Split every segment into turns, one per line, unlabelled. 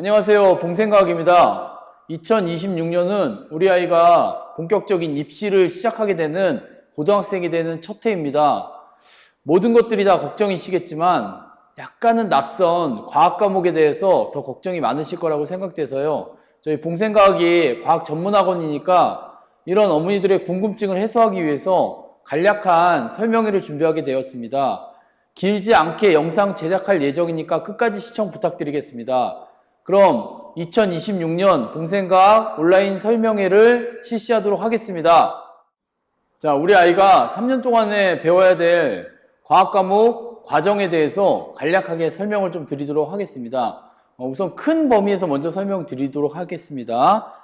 안녕하세요. 봉생과학입니다. 2026년은 우리 아이가 본격적인 입시를 시작하게 되는 고등학생이 되는 첫 해입니다. 모든 것들이 다 걱정이시겠지만 약간은 낯선 과학 과목에 대해서 더 걱정이 많으실 거라고 생각돼서요. 저희 봉생과학이 과학 전문학원이니까 이런 어머니들의 궁금증을 해소하기 위해서 간략한 설명회를 준비하게 되었습니다. 길지 않게 영상 제작할 예정이니까 끝까지 시청 부탁드리겠습니다. 그럼 2026년 봉생과학 온라인 설명회를 실시하도록 하겠습니다. 자, 우리 아이가 3년 동안에 배워야 될 과학 과목 과정에 대해서 간략하게 설명을 좀 드리도록 하겠습니다. 어, 우선 큰 범위에서 먼저 설명드리도록 하겠습니다.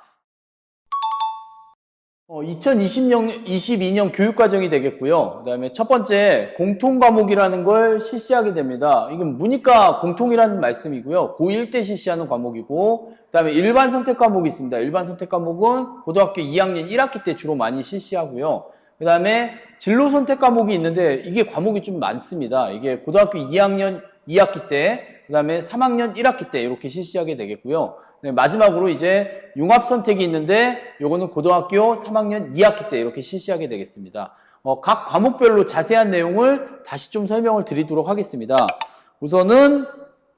어, 2020년, 22년 교육과정이 되겠고요. 그 다음에 첫 번째, 공통과목이라는 걸 실시하게 됩니다. 이건 문이과 공통이라는 말씀이고요. 고1 때 실시하는 과목이고, 그 다음에 일반 선택 과목이 있습니다. 일반 선택 과목은 고등학교 2학년 1학기 때 주로 많이 실시하고요. 그 다음에 진로 선택 과목이 있는데, 이게 과목이 좀 많습니다. 이게 고등학교 2학년 2학기 때, 그 다음에 3학년 1학기 때 이렇게 실시하게 되겠고요. 네, 마지막으로 이제 융합 선택이 있는데 요거는 고등학교 3학년 2학기 때 이렇게 실시하게 되겠습니다. 어, 각 과목별로 자세한 내용을 다시 좀 설명을 드리도록 하겠습니다. 우선은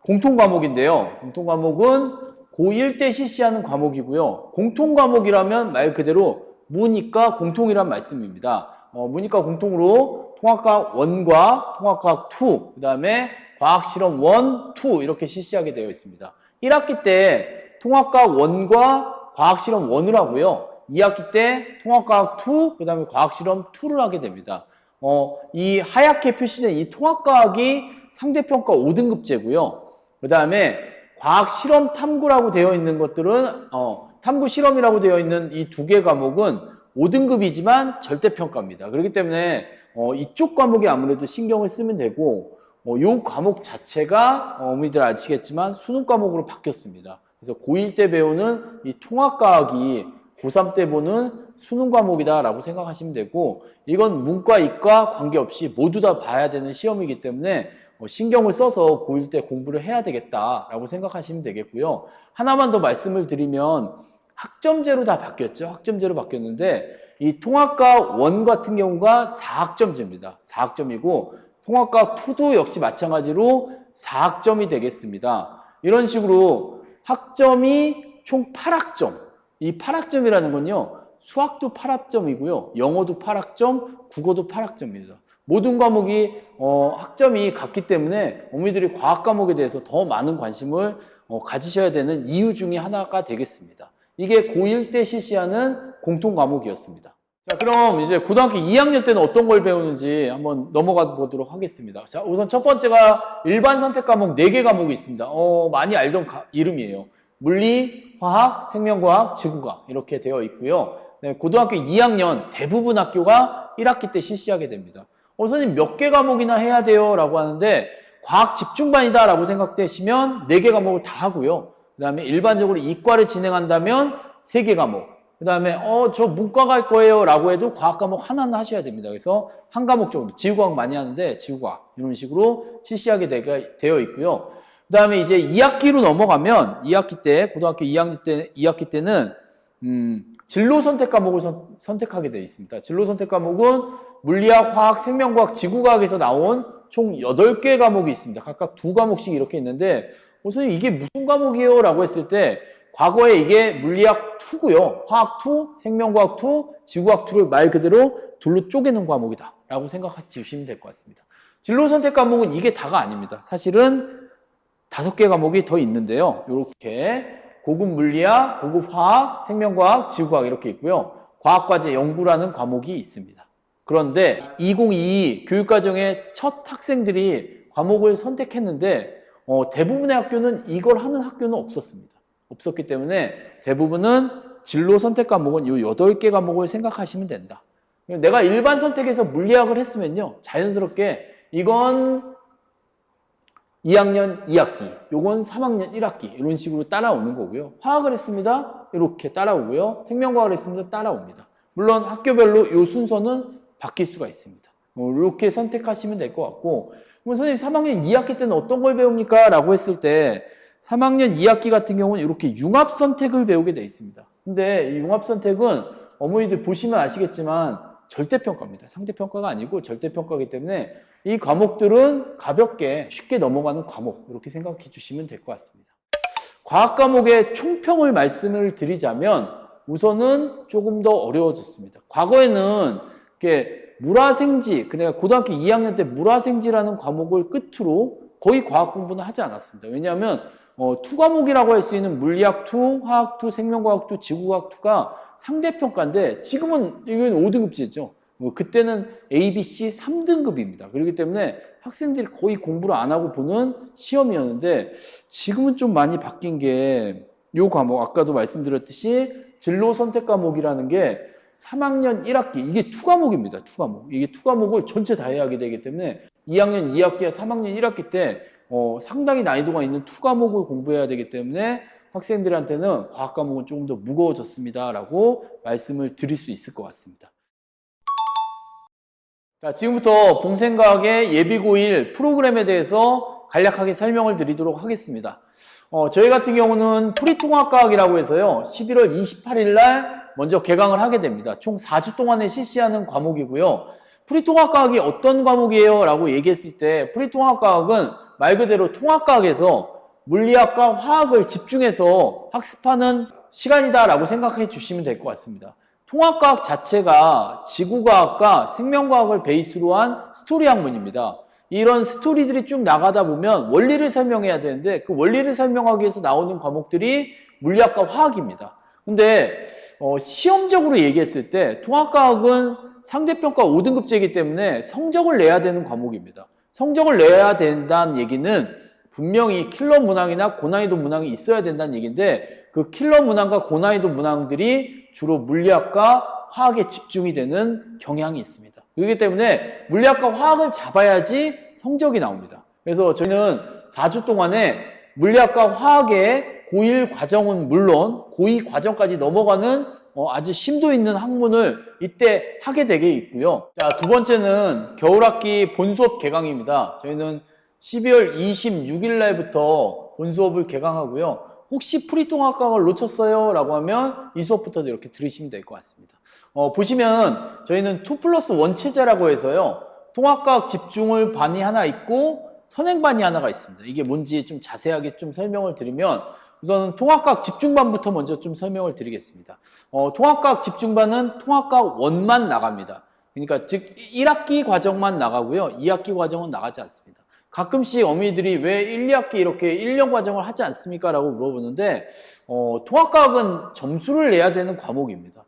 공통 과목인데요. 공통 과목은 고1 때 실시하는 과목이고요. 공통 과목이라면 말 그대로 문이과 공통이란 말씀입니다. 어, 문이과 공통으로 통합과학 1과 통합과학 2, 그 다음에 과학실험 1, 2 이렇게 실시하게 되어 있습니다. 1학기 때 통합과학 1과 과학실험 1을 하고요. 2학기 때 통합과학 2, 그 다음에 과학실험 2를 하게 됩니다. 어, 이 하얗게 표시된 이 통합과학이 상대평가 5등급제고요. 그 다음에 과학실험 탐구라고 되어 있는 것들은 어, 탐구 실험이라고 되어 있는 이 두 개 과목은 5등급이지만 절대평가입니다. 그렇기 때문에 어, 이쪽 과목에 아무래도 신경을 쓰면 되고 어, 요 과목 자체가 어, 어머니들 아시겠지만 수능 과목으로 바뀌었습니다. 그래서 고1 때 배우는 이 통합과학이 고3 때 보는 수능 과목이다라고 생각하시면 되고 이건 문과, 이과 관계없이 모두 다 봐야 되는 시험이기 때문에 어, 신경을 써서 고1 때 공부를 해야 되겠다라고 생각하시면 되겠고요. 하나만 더 말씀을 드리면 학점제로 다 바뀌었죠. 학점제로 바뀌었는데 이 통합과학 1 같은 경우가 4학점제입니다. 4학점이고 통합과학 2도 역시 마찬가지로 4학점이 되겠습니다. 이런 식으로 학점이 총 8학점. 이 8학점이라는 건요. 수학도 8학점이고요. 영어도 8학점, 국어도 8학점입니다. 모든 과목이 어, 학점이 같기 때문에 어머니들이 과학 과목에 대해서 더 많은 관심을 어, 가지셔야 되는 이유 중에 하나가 되겠습니다. 이게 고1 때 실시하는 공통 과목이었습니다. 자, 그럼 이제 고등학교 2학년 때는 어떤 걸 배우는지 한번 넘어가 보도록 하겠습니다. 자, 우선 첫 번째가 일반 선택 과목 4개 과목이 있습니다. 어, 많이 알던 가- 이름이에요. 물리, 화학, 생명과학, 지구과학 이렇게 되어 있고요. 네, 고등학교 2학년 대부분 학교가 1학기 때 실시하게 됩니다. 어, 선생님 몇 개 과목이나 해야 돼요? 라고 하는데 과학 집중반이다 라고 생각되시면 4개 과목을 다 하고요. 그 다음에 일반적으로 이과를 진행한다면 3개 과목. 그 다음에 어 저 문과 갈 거예요 라고 해도 과학 과목 하나는 하셔야 됩니다. 그래서 한 과목 정도 지구과학 많이 하는데 지구과학 이런 식으로 실시하게 되- 되어 있고요. 그 다음에 이제 2학기로 넘어가면 2학기 때 고등학교 2학기 때 2학기 때는 음, 진로 선택 과목을 선, 선택하게 되어 있습니다. 진로 선택 과목은 물리학, 화학, 생명과학, 지구과학에서 나온 총 8개 과목이 있습니다. 각각 두 과목씩 이렇게 있는데 어, 선생님 이게 무슨 과목이에요? 라고 했을 때 과거에 이게 물리학 2고요. 화학 2, 생명과학 2, 지구과학 2를 말 그대로 둘로 쪼개는 과목이다. 라고 생각해 주시면 될 것 같습니다. 진로 선택 과목은 이게 다가 아닙니다. 사실은 다섯 개 과목이 더 있는데요. 이렇게 고급 물리학, 고급 화학, 생명과학, 지구과학 이렇게 있고요. 과학과제 연구라는 과목이 있습니다. 그런데 2022 교육과정의 첫 학생들이 과목을 선택했는데 어, 대부분의 학교는 이걸 하는 학교는 없었습니다. 없었기 때문에 대부분은 진로 선택 과목은 이 8개 과목을 생각하시면 된다. 내가 일반 선택에서 물리학을 했으면요. 자연스럽게 이건 2학년 2학기, 요건 3학년 1학기 이런 식으로 따라오는 거고요. 화학을 했습니다. 이렇게 따라오고요. 생명과학을 했습니다. 따라옵니다. 물론 학교별로 요 순서는 바뀔 수가 있습니다. 뭐 이렇게 선택하시면 될 것 같고 그럼 선생님 3학년 2학기 때는 어떤 걸 배웁니까? 라고 했을 때 3학년 2학기 같은 경우는 이렇게 융합 선택을 배우게 되어 있습니다. 근데 이 융합 선택은 어머니들 보시면 아시겠지만 절대평가입니다. 상대평가가 아니고 절대평가이기 때문에 이 과목들은 가볍게 쉽게 넘어가는 과목 이렇게 생각해 주시면 될 것 같습니다. 과학 과목의 총평을 말씀을 드리자면 우선은 조금 더 어려워졌습니다. 과거에는 이렇게 물화생지, 그러니까 고등학교 2학년 때 물화생지라는 과목을 끝으로 거의 과학 공부는 하지 않았습니다. 왜냐하면 어, 투 과목이라고 할 수 있는 물리학 2, 화학 2, 생명과학 2, 지구과학 2가 상대평가인데 지금은 이건 5등급제죠. 뭐 그때는 A, B, C 3등급입니다. 그렇기 때문에 학생들이 거의 공부를 안 하고 보는 시험이었는데 지금은 좀 많이 바뀐 게 요 과목 아까도 말씀드렸듯이 진로 선택 과목이라는 게 3학년 1학기 이게 투 과목입니다. 투 과목 이게 투 과목을 전체 다 해야 되기 때문에 2학년 2학기와 3학년 1학기 때 어, 상당히 난이도가 있는 투 과목을 공부해야 되기 때문에 학생들한테는 과학 과목은 조금 더 무거워졌습니다라고 말씀을 드릴 수 있을 것 같습니다. 자, 지금부터 봉생과학의 예비고1 프로그램에 대해서 간략하게 설명을 드리도록 하겠습니다. 어, 저희 같은 경우는 프리통합과학이라고 해서요, 11월 28일 날 먼저 개강을 하게 됩니다. 총 4주 동안에 실시하는 과목이고요. 프리통합과학이 어떤 과목이에요? 라고 얘기했을 때, 프리통합과학은 말 그대로 통합과학에서 물리학과 화학을 집중해서 학습하는 시간이다라고 생각해 주시면 될 것 같습니다. 통합과학 자체가 지구과학과 생명과학을 베이스로 한 스토리 학문입니다. 이런 스토리들이 쭉 나가다 보면 원리를 설명해야 되는데 그 원리를 설명하기 위해서 나오는 과목들이 물리학과 화학입니다. 근데 어, 시험적으로 얘기했을 때 통합과학은 상대평가 5등급제이기 때문에 성적을 내야 되는 과목입니다. 성적을 내야 된다는 얘기는 분명히 킬러 문항이나 고난이도 문항이 있어야 된다는 얘기인데 그 킬러 문항과 고난이도 문항들이 주로 물리학과 화학에 집중이 되는 경향이 있습니다. 그렇기 때문에 물리학과 화학을 잡아야지 성적이 나옵니다. 그래서 저희는 4주 동안에 물리학과 화학의 고1 과정은 물론 고2 과정까지 넘어가는 어, 아주 심도 있는 학문을 이때 하게 되게 있고요. 자, 두 번째는 겨울학기 본수업 개강입니다. 저희는 12월 26일 날부터 본수업을 개강하고요. 혹시 프리통합과학을 놓쳤어요? 라고 하면 이 수업부터도 이렇게 들으시면 될 것 같습니다. 어, 보시면 저희는 2 플러스 1 체제라고 해서요. 통합과학 집중을 반이 하나 있고 선행반이 하나가 있습니다. 이게 뭔지 좀 자세하게 좀 설명을 드리면 우선 통합과학 집중반부터 먼저 좀 설명을 드리겠습니다. 어, 통합과학 집중반은 통합과학 원만 나갑니다. 그러니까 즉 1학기 과정만 나가고요. 2학기 과정은 나가지 않습니다. 가끔씩 어머니들이 왜 1, 2학기 이렇게 1년 과정을 하지 않습니까? 라고 물어보는데 어, 통합과학은 점수를 내야 되는 과목입니다.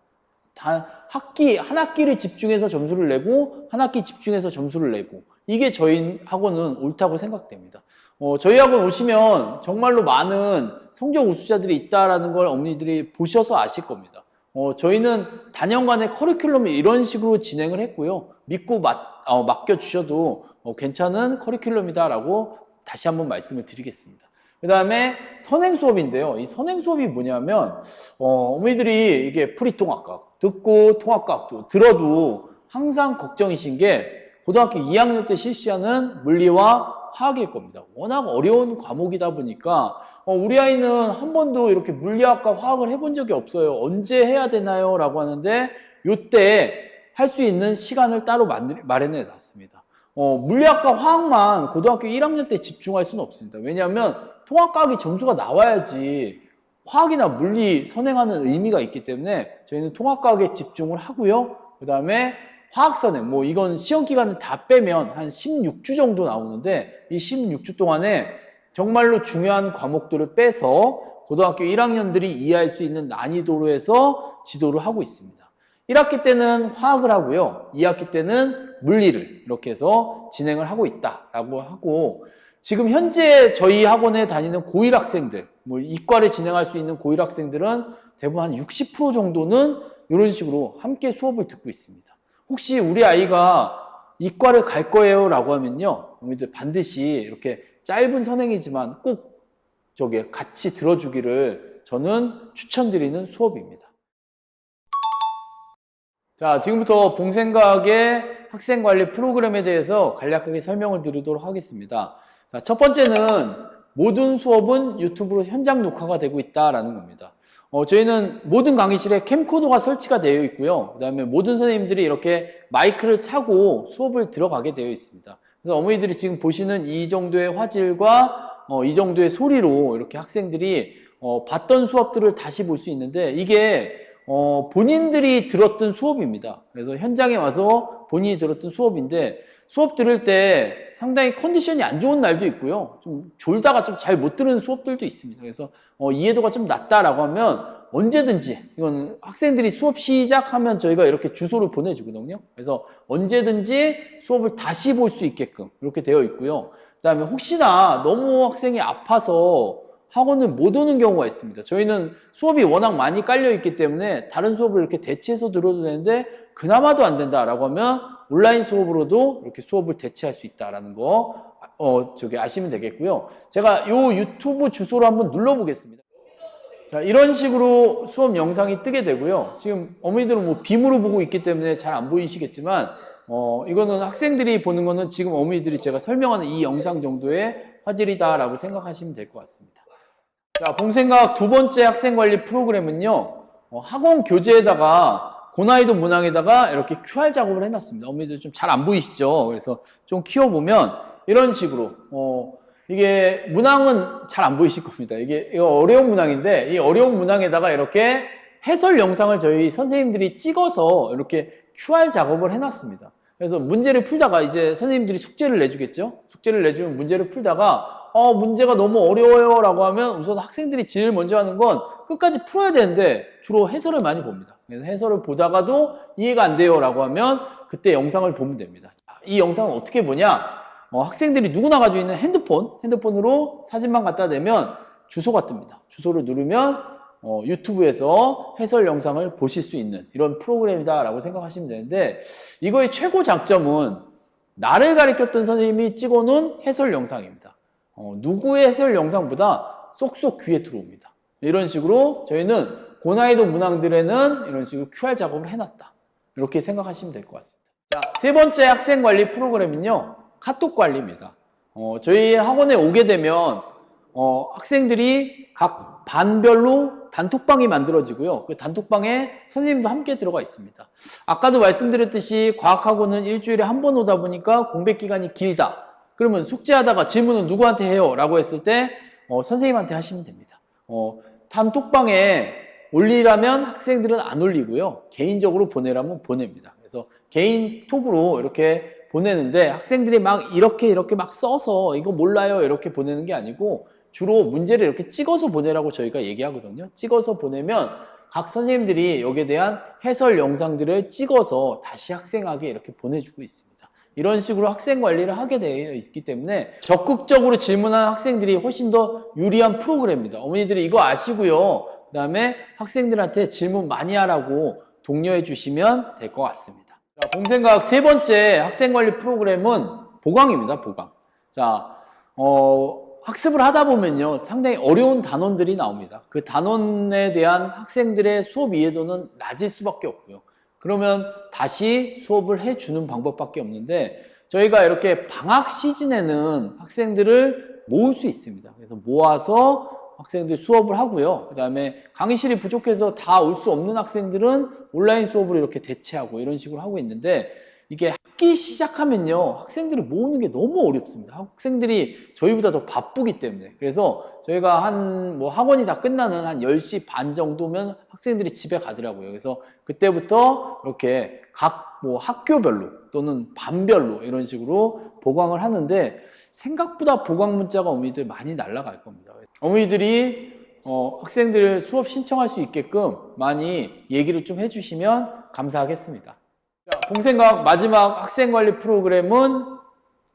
단 학기 한 학기를 집중해서 점수를 내고 한 학기 집중해서 점수를 내고 이게 저희 학원은 옳다고 생각됩니다. 어, 저희 학원 오시면 정말로 많은 성적 우수자들이 있다라는 걸 어머니들이 보셔서 아실 겁니다. 어, 저희는 단연간의 커리큘럼을 이런 식으로 진행을 했고요. 믿고 맡, 어, 맡겨주셔도 어, 괜찮은 커리큘럼이다라고 다시 한번 말씀을 드리겠습니다. 그 다음에 선행 수업인데요. 이 선행 수업이 뭐냐면 어, 어머니들이 이게 프리 통합과학 듣고 통합과학도 들어도 항상 걱정이신 게 고등학교 2학년 때 실시하는 물리와 화학일 겁니다. 워낙 어려운 과목이다 보니까 어, 우리 아이는 한 번도 이렇게 물리학과 화학을 해본 적이 없어요. 언제 해야 되나요? 라고 하는데 요때 할 수 있는 시간을 따로 마련해 놨습니다. 어, 물리학과 화학만 고등학교 1학년 때 집중할 수는 없습니다. 왜냐하면 통합과학이 점수가 나와야지 화학이나 물리 선행하는 의미가 있기 때문에 저희는 통합과학에 집중을 하고요. 그 다음에 화학선행, 뭐 이건 시험 기간을 다 빼면 한 16주 정도 나오는데 이 16주 동안에 정말로 중요한 과목들을 빼서 고등학교 1학년들이 이해할 수 있는 난이도로 해서 지도를 하고 있습니다. 1학기 때는 화학을 하고요. 2학기 때는 물리를 이렇게 해서 진행을 하고 있다라고 하고 지금 현재 저희 학원에 다니는 고1 학생들, 뭐 이과를 진행할 수 있는 고1 학생들은 대부분 한 60% 정도는 이런 식으로 함께 수업을 듣고 있습니다. 혹시 우리 아이가 이과를 갈 거예요 라고 하면요. 여러분들 반드시 이렇게 짧은 선행이지만 꼭 저기 같이 들어주기를 저는 추천드리는 수업입니다. 자, 지금부터 봉생과학의 학생 관리 프로그램에 대해서 간략하게 설명을 드리도록 하겠습니다. 자, 첫 번째는 모든 수업은 유튜브로 현장 녹화가 되고 있다라는 겁니다. 어, 저희는 모든 강의실에 캠코더가 설치가 되어 있고요. 그 다음에 모든 선생님들이 이렇게 마이크를 차고 수업을 들어가게 되어 있습니다. 그래서 어머니들이 지금 보시는 이 정도의 화질과 어, 이 정도의 소리로 이렇게 학생들이 어, 봤던 수업들을 다시 볼 수 있는데 이게 어, 본인들이 들었던 수업입니다. 그래서 현장에 와서 본인이 들었던 수업인데 수업 들을 때 상당히 컨디션이 안 좋은 날도 있고요. 좀 졸다가 좀 잘 못 들은 수업들도 있습니다. 그래서 어, 이해도가 좀 낮다라고 하면 언제든지 이건 학생들이 수업 시작하면 저희가 이렇게 주소를 보내주거든요. 그래서 언제든지 수업을 다시 볼 수 있게끔 이렇게 되어 있고요. 그다음에 혹시나 너무 학생이 아파서 학원을 못 오는 경우가 있습니다. 저희는 수업이 워낙 많이 깔려 있기 때문에 다른 수업을 이렇게 대체해서 들어도 되는데 그나마도 안 된다라고 하면 온라인 수업으로도 이렇게 수업을 대체할 수 있다라는 거 어, 저기 아시면 되겠고요. 제가 요 유튜브 주소를 한번 눌러보겠습니다. 자, 이런 식으로 수업 영상이 뜨게 되고요. 지금 어머니들은 뭐 빔으로 보고 있기 때문에 잘 안 보이시겠지만, 어, 이거는 학생들이 보는 거는 지금 어머니들이 제가 설명하는 이 영상 정도의 화질이다라고 생각하시면 될 것 같습니다. 자, 봉생각 두 번째 학생 관리 프로그램은요, 어, 학원 교재에다가 고난이도 문항에다가 이렇게 QR 작업을 해놨습니다. 어머니들 좀 잘 안 보이시죠? 그래서 좀 키워보면 이런 식으로, 어, 이게 문항은 잘 안 보이실 겁니다. 이게 이거 어려운 문항인데 이 어려운 문항에다가 이렇게 해설 영상을 저희 선생님들이 찍어서 이렇게 QR 작업을 해놨습니다. 그래서 문제를 풀다가 이제 선생님들이 숙제를 내주겠죠. 숙제를 내주면 문제를 풀다가 어 문제가 너무 어려워요 라고 하면 우선 학생들이 제일 먼저 하는 건 끝까지 풀어야 되는데 주로 해설을 많이 봅니다. 그래서 해설을 보다가도 이해가 안 돼요라고 하면 그때 영상을 보면 됩니다. 이 영상은 어떻게 보냐? 어, 학생들이 누구나 가지고 있는 핸드폰, 핸드폰으로 사진만 갖다 대면 주소가 뜹니다. 주소를 누르면 어, 유튜브에서 해설 영상을 보실 수 있는 이런 프로그램이다라고 생각하시면 되는데 이거의 최고 장점은 나를 가르쳤던 선생님이 찍어놓은 해설 영상입니다. 어, 누구의 해설 영상보다 쏙쏙 귀에 들어옵니다. 이런 식으로 저희는 고난이도 문항들에는 이런 식으로 QR 작업을 해놨다. 이렇게 생각하시면 될 것 같습니다. 자, 세 번째 학생 관리 프로그램은요. 카톡 관리입니다. 어, 저희 학원에 오게 되면 어, 학생들이 각 반별로 단톡방이 만들어지고요. 그 단톡방에 선생님도 함께 들어가 있습니다. 아까도 말씀드렸듯이 과학학원은 일주일에 한 번 오다 보니까 공백 기간이 길다. 그러면 숙제하다가 질문은 누구한테 해요? 라고 했을 때 어, 선생님한테 하시면 됩니다. 어, 단톡방에 올리라면 학생들은 안 올리고요. 개인적으로 보내라면 보냅니다. 그래서 개인 톡으로 이렇게 보내는데 학생들이 막 이렇게 이렇게 막 써서 이거 몰라요 이렇게 보내는 게 아니고 주로 문제를 이렇게 찍어서 보내라고 저희가 얘기하거든요. 찍어서 보내면 각 선생님들이 여기에 대한 해설 영상들을 찍어서 다시 학생에게 이렇게 보내주고 있습니다. 이런 식으로 학생 관리를 하게 되어 있기 때문에 적극적으로 질문하는 학생들이 훨씬 더 유리한 프로그램입니다. 어머니들이 이거 아시고요. 그 다음에 학생들한테 질문 많이 하라고 독려해 주시면 될 것 같습니다. 자, 봉생과학 세 번째 학생 관리 프로그램은 보강입니다. 보강. 자, 어, 학습을 하다 보면요. 상당히 어려운 단원들이 나옵니다. 그 단원에 대한 학생들의 수업 이해도는 낮을 수밖에 없고요. 그러면 다시 수업을 해주는 방법밖에 없는데 저희가 이렇게 방학 시즌에는 학생들을 모을 수 있습니다. 그래서 모아서 학생들 수업을 하고요. 그 다음에 강의실이 부족해서 다 올 수 없는 학생들은 온라인 수업으로 이렇게 대체하고 이런 식으로 하고 있는데 이게 학기 시작하면요. 학생들을 모으는 게 너무 어렵습니다. 학생들이 저희보다 더 바쁘기 때문에. 그래서 저희가 한 뭐 학원이 다 끝나는 한 10시 반 정도면 학생들이 집에 가더라고요. 그래서 그때부터 이렇게 각 뭐 학교별로 또는 반별로 이런 식으로 보강을 하는데 생각보다 보강 문자가 어머니들 많이 날라갈 겁니다. 어머니들이 어, 학생들을 수업 신청할 수 있게끔 많이 얘기를 좀 해주시면 감사하겠습니다. 자, 봉생과학 마지막 학생관리 프로그램은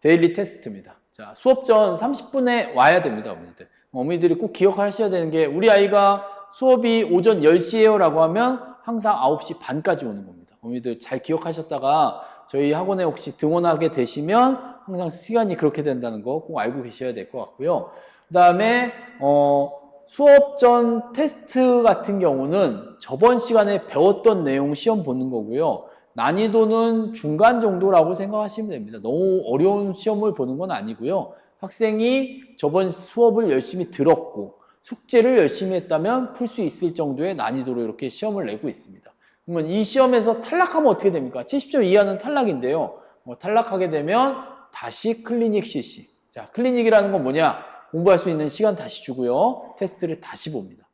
데일리 테스트입니다. 자, 수업 전 30분에 와야 됩니다, 어머니들. 어머니들이 꼭 기억하셔야 되는 게 우리 아이가 수업이 오전 10시에요 라고 하면 항상 9시 반까지 오는 겁니다. 어머니들 잘 기억하셨다가 저희 학원에 혹시 등원하게 되시면 항상 시간이 그렇게 된다는 거 꼭 알고 계셔야 될 것 같고요. 그 다음에 어, 수업 전 테스트 같은 경우는 저번 시간에 배웠던 내용 시험 보는 거고요. 난이도는 중간 정도라고 생각하시면 됩니다. 너무 어려운 시험을 보는 건 아니고요. 학생이 저번 수업을 열심히 들었고 숙제를 열심히 했다면 풀 수 있을 정도의 난이도로 이렇게 시험을 내고 있습니다. 그러면 이 시험에서 탈락하면 어떻게 됩니까? 70점 이하는 탈락인데요. 뭐 탈락하게 되면 다시 클리닉 CC. 자, 클리닉이라는 건 뭐냐? 공부할 수 있는 시간 다시 주고요. 테스트를 다시 봅니다.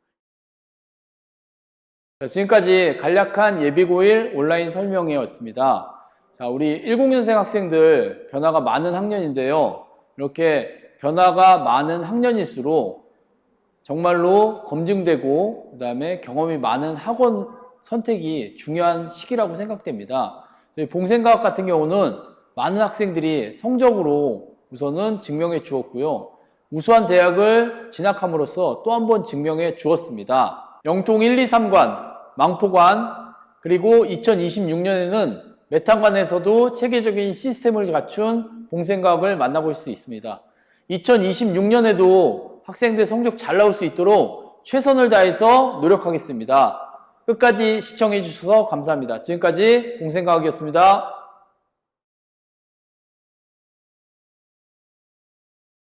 자, 지금까지 간략한 예비고일 온라인 설명회였습니다. 자, 우리 10년생 학생들 변화가 많은 학년인데요. 이렇게 변화가 많은 학년일수록 정말로 검증되고 그다음에 경험이 많은 학원 선택이 중요한 시기라고 생각됩니다. 봉생과학 같은 경우는 많은 학생들이 성적으로 우선은 증명해 주었고요. 우수한 대학을 진학함으로써 또 한 번 증명해 주었습니다. 영통 1, 2, 3관, 망포관, 그리고 2026년에는 메탄관에서도 체계적인 시스템을 갖춘 봉생과학을 만나볼 수 있습니다. 2026년에도 학생들 성적 잘 나올 수 있도록 최선을 다해서 노력하겠습니다. 끝까지 시청해 주셔서 감사합니다. 지금까지 봉생과학이었습니다.